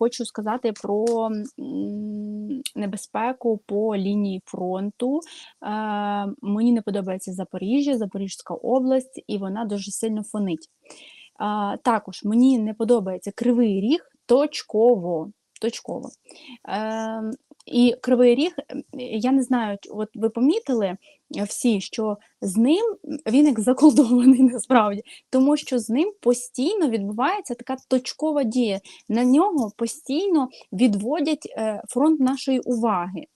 хочу сказати про небезпеку по лінії фронту. Е, Мені не подобається Запоріжжя, Запорізька область, і вона дуже сильно фонить. Е, Також мені не подобається Кривий Ріг точково. Точково. Е, і Кривий Ріг, я не знаю, от ви помітили е, всі, що з ним він як заколдований насправді, тому що з ним постійно відбувається така точкова дія. На нього постійно відводять е, фронт нашої уваги.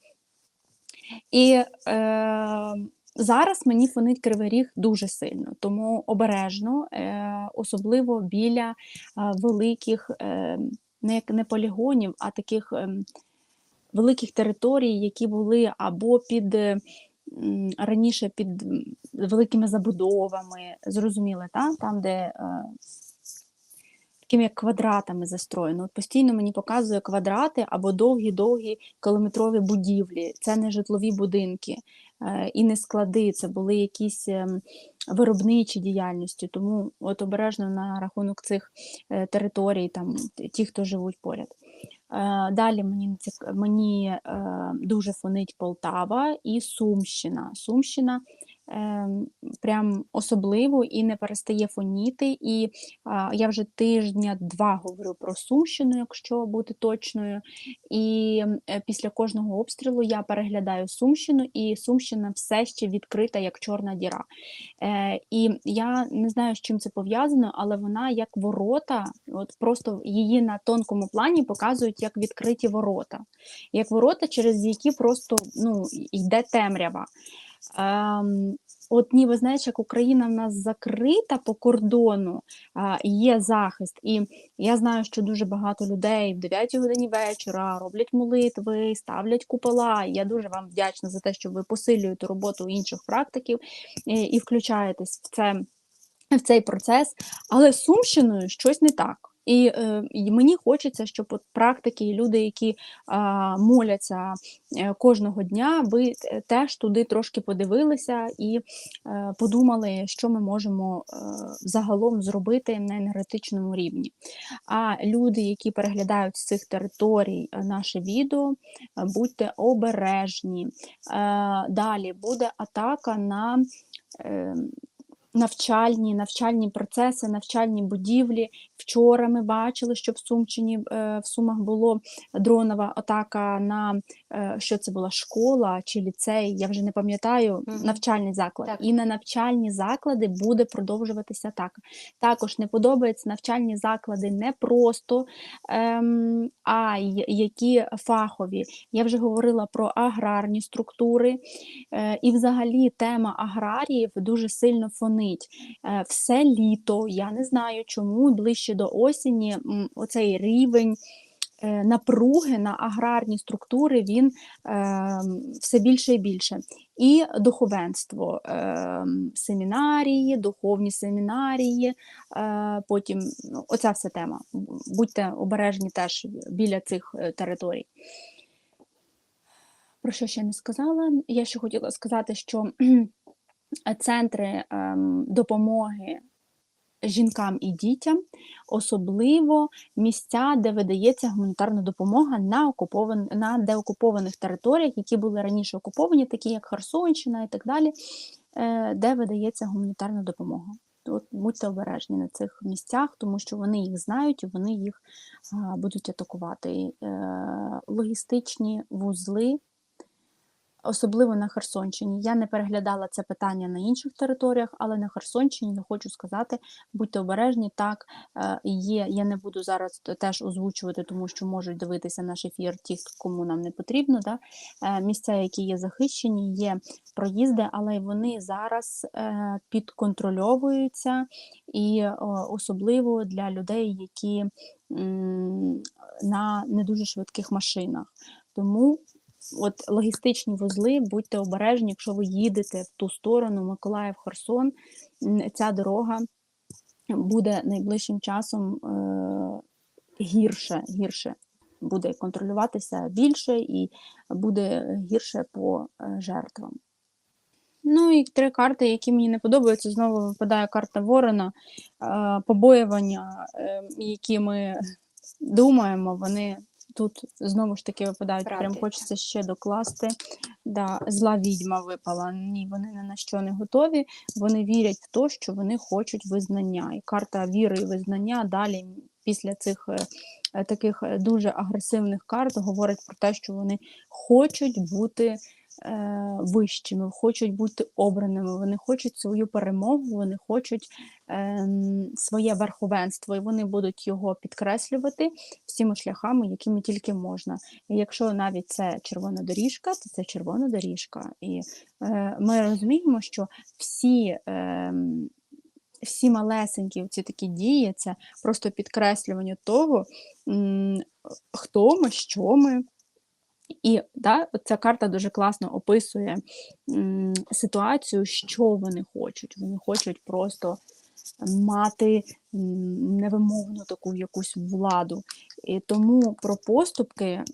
І е, зараз мені фонить Кривий Ріг дуже сильно, тому обережно, е, особливо біля е, великих е, не, не полігонів, а таких е, великих територій, які були або під. е, Раніше під великими забудовами, зрозуміли, та? там, де е, такими як квадратами застроєно. От постійно мені показує квадрати або довгі-довгі кілометрові будівлі. Це не житлові будинки е, і не склади, це були якісь виробничі діяльності. Тому от обережно на рахунок цих територій, там ті, хто живуть поряд. Е, Далі мені, мені е, дуже фонить Полтава і Сумщина. Сумщина прям особливо і не перестає фоніти. І я вже тижня два говорю про Сумщину, якщо бути точною. І е, після кожного обстрілу я переглядаю Сумщину, і Сумщина все ще відкрита як чорна діра. Е, і я не знаю, з чим це пов'язано, але вона як ворота, от просто її на тонкому плані показують як відкриті ворота, як ворота, через які просто ну, йде темрява. От ніби знаєш, як Україна в нас закрита по кордону, є захист. І я знаю, що дуже багато людей в 9 годині вечора роблять молитви, ставлять купола. Я дуже вам вдячна за те, що ви посилюєте роботу інших практиків і включаєтесь в це. В цей процес, але з Сумщиною щось не так. І, е, і мені хочеться, щоб от практики і люди, які а, моляться е, кожного дня, ви е, теж туди трошки подивилися і е, подумали, що ми можемо е, загалом зробити на енергетичному рівні. А люди, які переглядають з цих територій е, наше відео, е, будьте обережні. Е, Далі буде атака на. е, Навчальні, навчальні процеси, навчальні будівлі. Вчора ми бачили, що в Сумчині е, в Сумах було дронова атака на е, що це була школа чи ліцей, я вже не пам'ятаю, навчальний заклад. Так. І на навчальні заклади буде продовжуватися атака. Також не подобаються навчальні заклади не просто, ем, а й які фахові. Я вже говорила про аграрні структури, е, і взагалі тема аграріїв дуже сильно фонить. Е, все літо, я не знаю чому, ближче до осені оцей рівень е, напруги на аграрні структури він е, все більше і більше. І духовенство, е, семінарії, духовні семінарії, потім ну, оця вся тема. Будьте обережні теж біля цих територій. Про що ще не сказала? Я ще хотіла сказати, що центри ем, допомоги жінкам і дітям, особливо місця, де видається гуманітарна допомога на окупован... на деокупованих територіях, які були раніше окуповані, такі як Херсонщина і так далі, е, де видається гуманітарна допомога. От будьте обережні на цих місцях, тому що вони їх знають і вони їх будуть атакувати. Е, логістичні вузли особливо на Херсонщині. Я не переглядала це питання на інших територіях, але на Херсонщині я хочу сказати, будьте обережні. Так е, є. Я не буду зараз теж озвучувати, тому що можуть дивитися наш ефір ті, кому нам не потрібно. Да? Е, Місця, які є захищені, є проїзди, але вони зараз е, підконтрольовуються і особливо для людей, які на не дуже швидких машинах. Тому от логістичні вузли, будьте обережні, якщо ви їдете в ту сторону, Миколаїв, Херсон, ця дорога буде найближчим часом е, гірше, гірше буде контролюватися більше і буде гірше по е, жертвам. Ну і три карти, які мені не подобаються. Знову випадає карта Ворона, е, побоювання, які ми думаємо, вони тут знову ж таки випадають. Прям хочеться ще докласти. Да, зла відьма випала. Ні, вони ні на що не готові. Вони вірять в те, що вони хочуть визнання. І карта віри і визнання далі після цих е, таких е, дуже агресивних карт говорить про те, що вони хочуть бути вищими, хочуть бути обраними, вони хочуть свою перемогу, вони хочуть ем, своє верховенство, і вони будуть його підкреслювати всіма шляхами, якими тільки можна. І якщо навіть це червона доріжка, то це червона доріжка. І е, ми розуміємо, що всі. всі малесенькі ці такі дії це просто підкреслювання того, хто ми, що ми. І да, ця карта дуже класно описує м, ситуацію, що вони хочуть. Вони хочуть просто мати невимовну таку якусь владу. І тому про поступки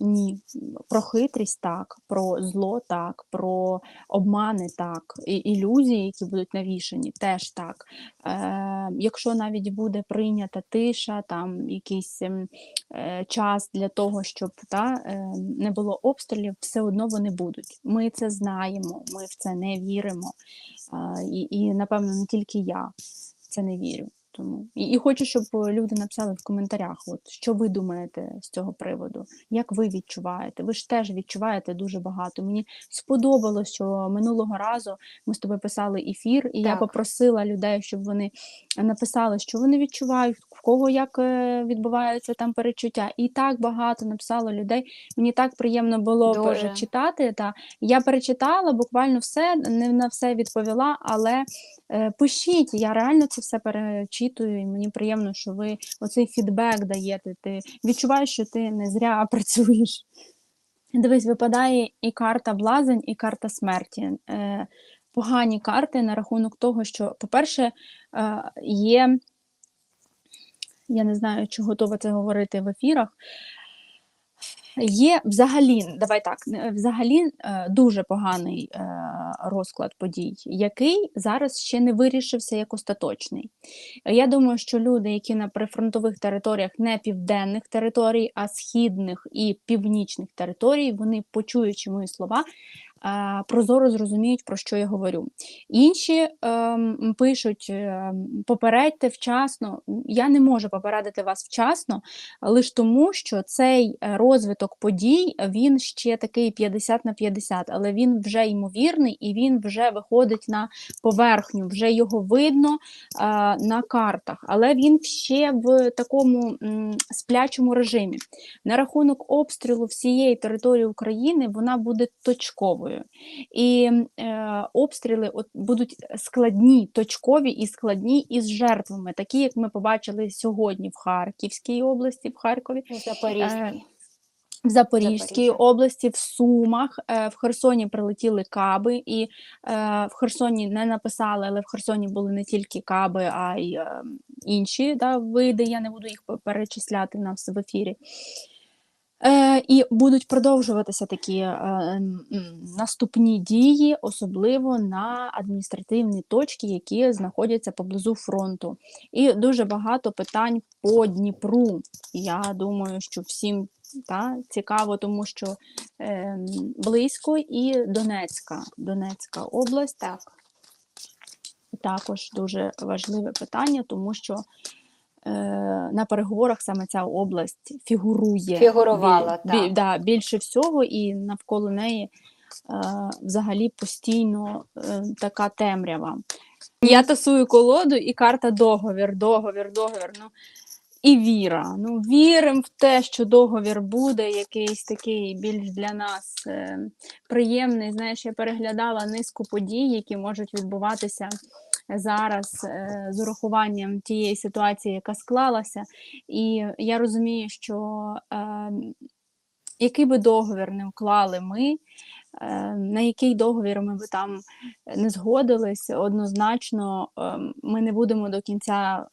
ні, про хитрість так, про зло так, про обмани так, і ілюзії, які будуть навішані, теж так. Е, якщо навіть буде прийнята тиша, там якийсь ем, е, час для того, щоб та, е, не було обстрілів, все одно вони будуть. Ми це знаємо, ми в це не віримо. Е, і, і, напевно, не тільки я в це не вірю. Тому і, і хочу, щоб люди написали в коментарях, от що ви думаєте з цього приводу, як ви відчуваєте? Ви ж теж відчуваєте дуже багато. Мені сподобалось, що минулого разу ми з тобою писали ефір, і я попросила людей, щоб вони написали, що вони відчувають, кого як е, відбуваються там перечуття. І так багато написало людей. Мені так приємно було Дуже. перечитати. Та я перечитала буквально все, не на все відповіла, але е, пишіть, я реально це все перечитую, і мені приємно, що ви оцей фідбек даєте. Ти відчуваєш, що ти не зря працюєш. Дивись, випадає і карта блазень, і карта смерті. Е, погані карти на рахунок того, що, по-перше, е, є, я не знаю, чи готова це говорити в ефірах. Є взагалі, давай так, е, взагалі е, дуже поганий е, розклад подій, який зараз ще не вирішився як остаточний. Я думаю, що люди, які на прифронтових територіях, не південних територій, а східних і північних територій, вони, почуючи мої слова, прозоро зрозуміють, про що я говорю. Інші ем, пишуть: ем, попередьте вчасно. Я не можу попередити вас вчасно, лише тому, що цей е, розвиток подій він ще такий 50 на 50, але він вже ймовірний і він вже виходить на поверхню, вже його видно е, на картах, але він ще в такому м, сплячому режимі. На рахунок обстрілу всієї території України вона буде точковою. І е, обстріли от, будуть складні, точкові і складні із жертвами, такі, як ми побачили сьогодні в Харківській області, в Харкові. Запорізький. Е, В Запорізькій області, в Сумах, е, в Херсоні прилетіли каби, і е, в Херсоні не написали, але в Херсоні були не тільки каби, а й е, інші да, види. Я не буду їх перечисляти в нас в ефірі. Е, і будуть продовжуватися такі е, м, м, наступні дії, особливо на адміністративні точки, які знаходяться поблизу фронту. І дуже багато питань по Дніпру. Я думаю, що всім та, цікаво, тому що е, близько і Донецька, Донецька область Так. також дуже важливе питання, тому що на переговорах саме ця область фігурує Фігурувала, бі- бі- так. да, більше всього, і навколо неї е, взагалі постійно е, така темрява. Я тасую колоду, і карта договір, договір, договір. Ну, і віра. Ну, віримо в те, що договір буде якийсь такий більш для нас е, приємний. Знаєш, я переглядала низку подій, які можуть відбуватися зараз е, з урахуванням тієї ситуації, яка склалася. І я розумію, що е, який би договір не уклали ми, е, на який договір ми би там не згодились, однозначно е, ми не будемо до кінця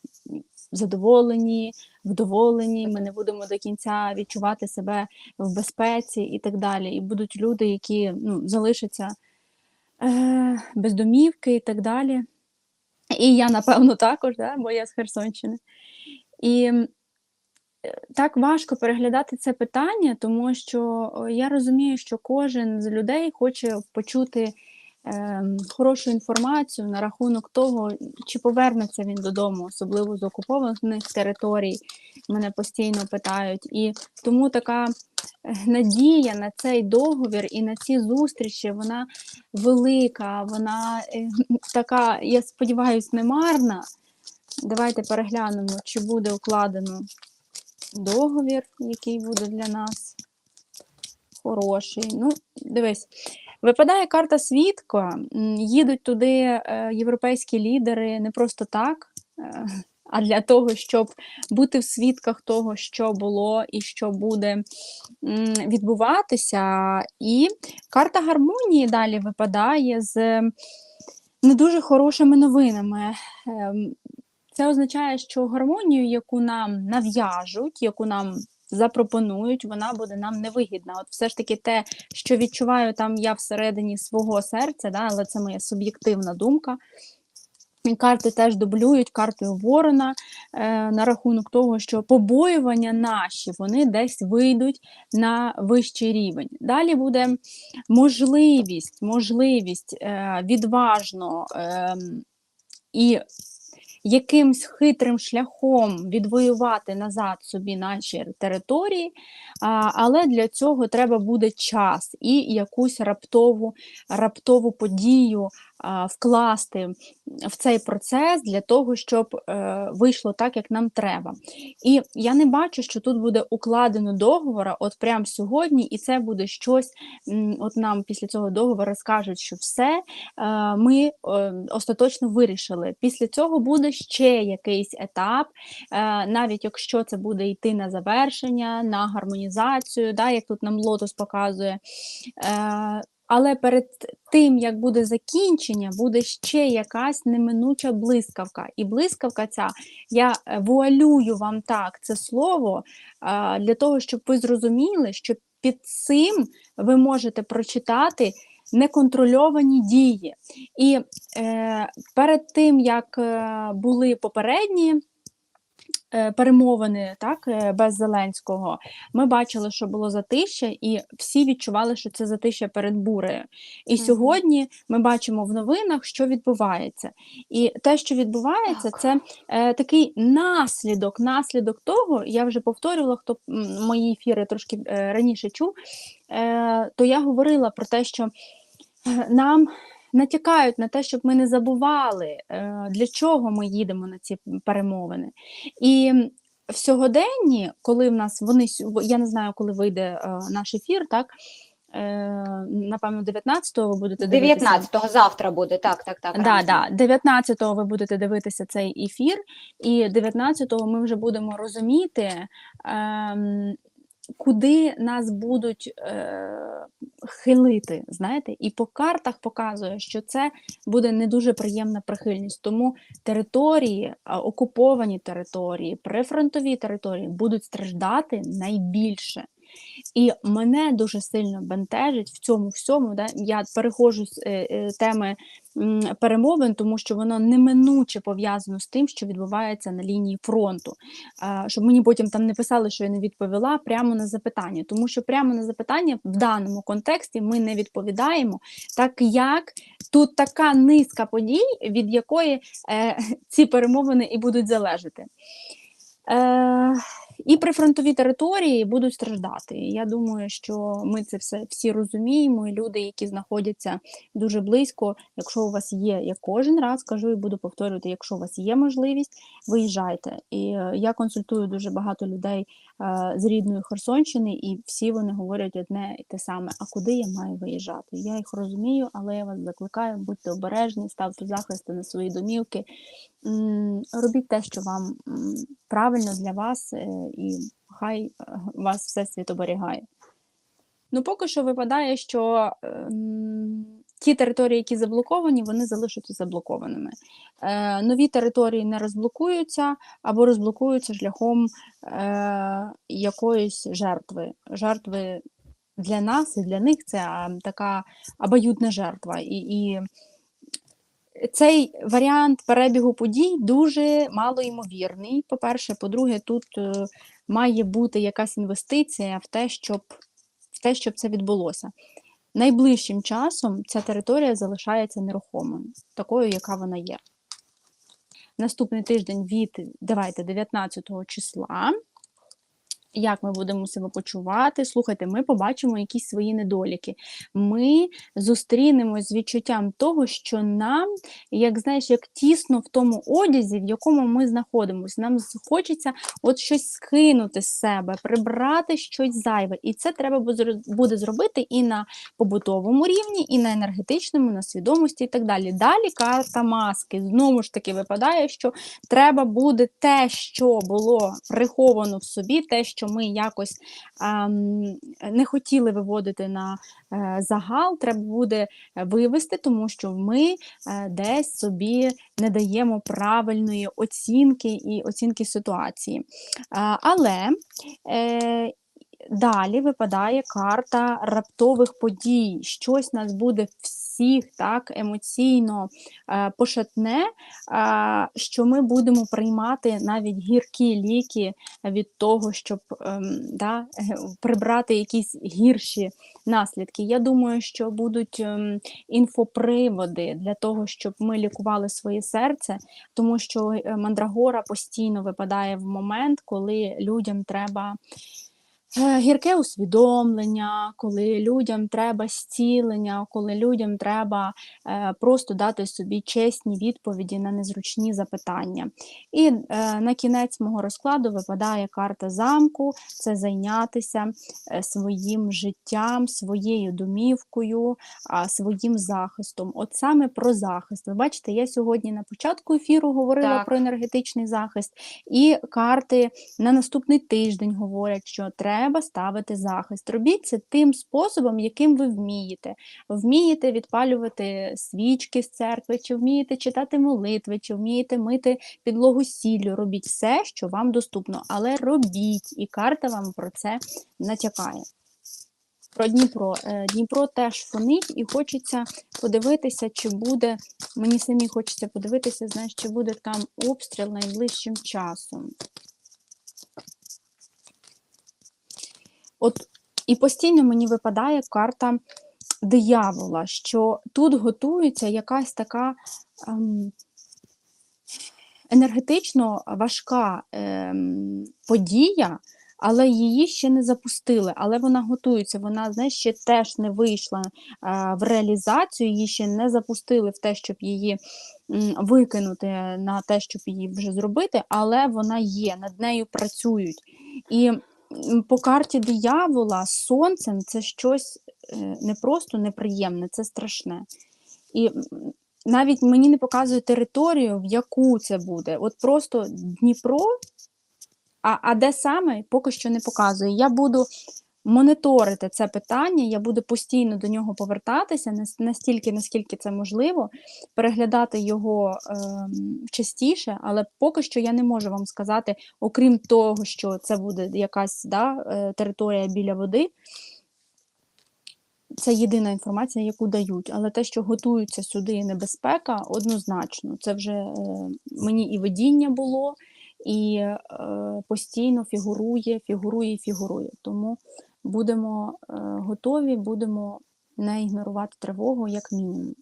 задоволені, вдоволені, ми не будемо до кінця відчувати себе в безпеці і так далі. І будуть люди, які ну, залишаться е, без домівки і так далі. І я, напевно, також, да, бо я з Херсонщини. І так важко переглядати це питання, тому що я розумію, що кожен з людей хоче почути е, хорошу інформацію на рахунок того, чи повернеться він додому, особливо з окупованих територій. Мене постійно питають. І тому така е, надія на цей договір і на ці зустрічі, вона велика, вона е, така, я сподіваюся, не марна. Давайте переглянемо, чи буде укладено договір, який буде для нас хороший. Ну, дивись, випадає карта свідка, їдуть туди е, європейські лідери не просто так, е, а для того, щоб бути в свідках того, що було і що буде відбуватися. І карта гармонії далі випадає з не дуже хорошими новинами. Ем, Це означає, що гармонію, яку нам нав'яжуть, яку нам запропонують, вона буде нам невигідна. От все ж таки те, що відчуваю там я всередині свого серця, да, але це моя суб'єктивна думка. Карти теж дублюють картою Ворона е, на рахунок того, що побоювання наші вони десь вийдуть на вищий рівень. Далі буде можливість, можливість е, відважно е, і якимсь хитрим шляхом відвоювати назад собі наші території, але для цього треба буде час і якусь раптову, раптову подію вкласти в цей процес для того, щоб е, вийшло так, як нам треба. І я не бачу, що тут буде укладено договора от прямо сьогодні, і це буде щось. От нам після цього договору скажуть, що все е, ми е, остаточно вирішили. Після цього буде ще якийсь етап, навіть якщо це буде йти на завершення, на гармонізацію, да, як тут нам лотос показує. Е, але перед тим, як буде закінчення, буде ще якась неминуча блискавка. І блискавка ця, я е, вуалюю вам так це слово для того, щоб ви зрозуміли, що під цим ви можете прочитати неконтрольовані дії. І е, перед тим, як е, були попередні е, перемовини так, е, без Зеленського, ми бачили, що було затища, і всі відчували, що це затища перед бурею. І Мгм. сьогодні ми бачимо в новинах, що відбувається. І те, що відбувається, Так. це е, такий наслідок, наслідок того, я вже повторювала, хто мої ефіри трошки е, раніше чув, е, то я говорила про те, що е, нам натякають на те, щоб ми не забували, е, для чого ми їдемо на ці перемовини. І в сьогоденні, коли в нас вони я не знаю, коли вийде е, наш ефір, так. Е, напевно, 19-го ви будете дивитися. 19-го завтра буде, так, так, так. Да, да. 19-го ви будете дивитися цей ефір, і 19-го ми вже будемо розуміти, ем, куди нас будуть е, хилити. Знаєте, і по картах показує, що це буде не дуже приємна прихильність. Тому території, окуповані території, прифронтові території будуть страждати найбільше. І мене дуже сильно бентежить в цьому всьому. Да? Я переходжу з е, е, теми перемовин, тому що воно неминуче пов'язано з тим, що відбувається на лінії фронту. Щоб мені потім там не писали, що я не відповіла прямо на запитання, тому що прямо на запитання в даному контексті ми не відповідаємо, так як тут така низка подій, від якої е, ці перемовини і будуть залежати. І прифронтові території будуть страждати. Я думаю, що ми це все всі розуміємо. І люди, які знаходяться дуже близько, якщо у вас є, я кожен раз кажу і буду повторювати, якщо у вас є можливість, виїжджайте. І е, я консультую дуже багато людей е, з рідної Херсонщини, і всі вони говорять одне і те саме: а куди я маю виїжджати? Я їх розумію, але я вас закликаю, будьте обережні, ставте захисти на свої домівки. Робіть те, що вам правильно для вас, е, і хай е, вас всесвіт оберігає. Ну, поки що випадає, що ем, ті території, які заблоковані, вони залишаться заблокованими. Е, нові території не розблокуються або розблокуються шляхом е, якоїсь жертви. Жертви для нас і для них це така обоюдна жертва. І, і цей варіант перебігу подій дуже малоймовірний. По-перше, по-друге, тут е, має бути якась інвестиція в те, щоб, в те, щоб це відбулося. Найближчим часом ця територія залишається нерухомою, такою, яка вона є. Наступний тиждень від давайте 19 числа. Як ми будемо себе почувати? Слухайте, ми побачимо якісь свої недоліки. Ми зустрінемось з відчуттям того, що нам, як знаєш, як тісно в тому одязі, в якому ми знаходимося. Нам хочеться от щось скинути з себе, прибрати щось зайве. І це треба буде зробити і на побутовому рівні, і на енергетичному, на свідомості і так далі. Далі карта маски. Знову ж таки випадає, що треба буде те, що було приховано в собі, те, що ми якось ем, не хотіли виводити на е, загал, треба буде вивести, тому що ми е, десь собі не даємо правильної оцінки і оцінки ситуації. А, але е, Далі випадає карта раптових подій. Щось нас буде всіх так емоційно е, пошатне, е, що ми будемо приймати навіть гіркі ліки від того, щоб ем, да, прибрати якісь гірші наслідки. Я думаю, що будуть ем, інфоприводи для того, щоб ми лікували своє серце, тому що е, мандрагора постійно випадає в момент, коли людям треба. Е, Гірке усвідомлення, коли людям треба зцілення, коли людям треба е, просто дати собі чесні відповіді на незручні запитання. І е, на кінець мого розкладу випадає карта замку це зайнятися своїм життям, своєю домівкою, своїм захистом. От саме про захист. Ви бачите, я сьогодні на початку ефіру говорила Так. про енергетичний захист, і карти на наступний тиждень говорять, що треба ставити захист. Робіть це тим способом, яким ви вмієте. Вмієте відпалювати свічки з церкви, чи вмієте читати молитви, чи вмієте мити підлогу сіллю. Робіть все, що вам доступно, але робіть, і карта вам про це натякає. Про Дніпро. Е, Дніпро теж фонить, і хочеться подивитися, чи буде. Мені самі хочеться подивитися, знаєш, чи буде там обстріл найближчим часом. От і постійно мені випадає карта диявола, що тут готується якась така ем, енергетично важка ем, подія, але її ще не запустили. Але вона готується, вона знаєш, ще теж не вийшла е, в реалізацію, її ще не запустили в те, щоб її викинути на те, щоб її вже зробити, але вона є, над нею працюють. І по карті диявола сонцем це щось е, не просто неприємне, це страшне. І навіть мені не показує територію, в яку це буде. От просто Дніпро, а, а де саме, поки що не показує. Я буду моніторити це питання, я буду постійно до нього повертатися, настільки, наскільки це можливо, переглядати його ем, частіше, але поки що я не можу вам сказати, окрім того, що це буде якась да, е, територія біля води. Це єдина інформація, яку дають, але те, що готується сюди небезпека, однозначно. Це вже е, мені і видіння було, і е, постійно фігурує, фігурує, фігурує. Тому будемо е, готові, будемо не ігнорувати тривогу як мінімум.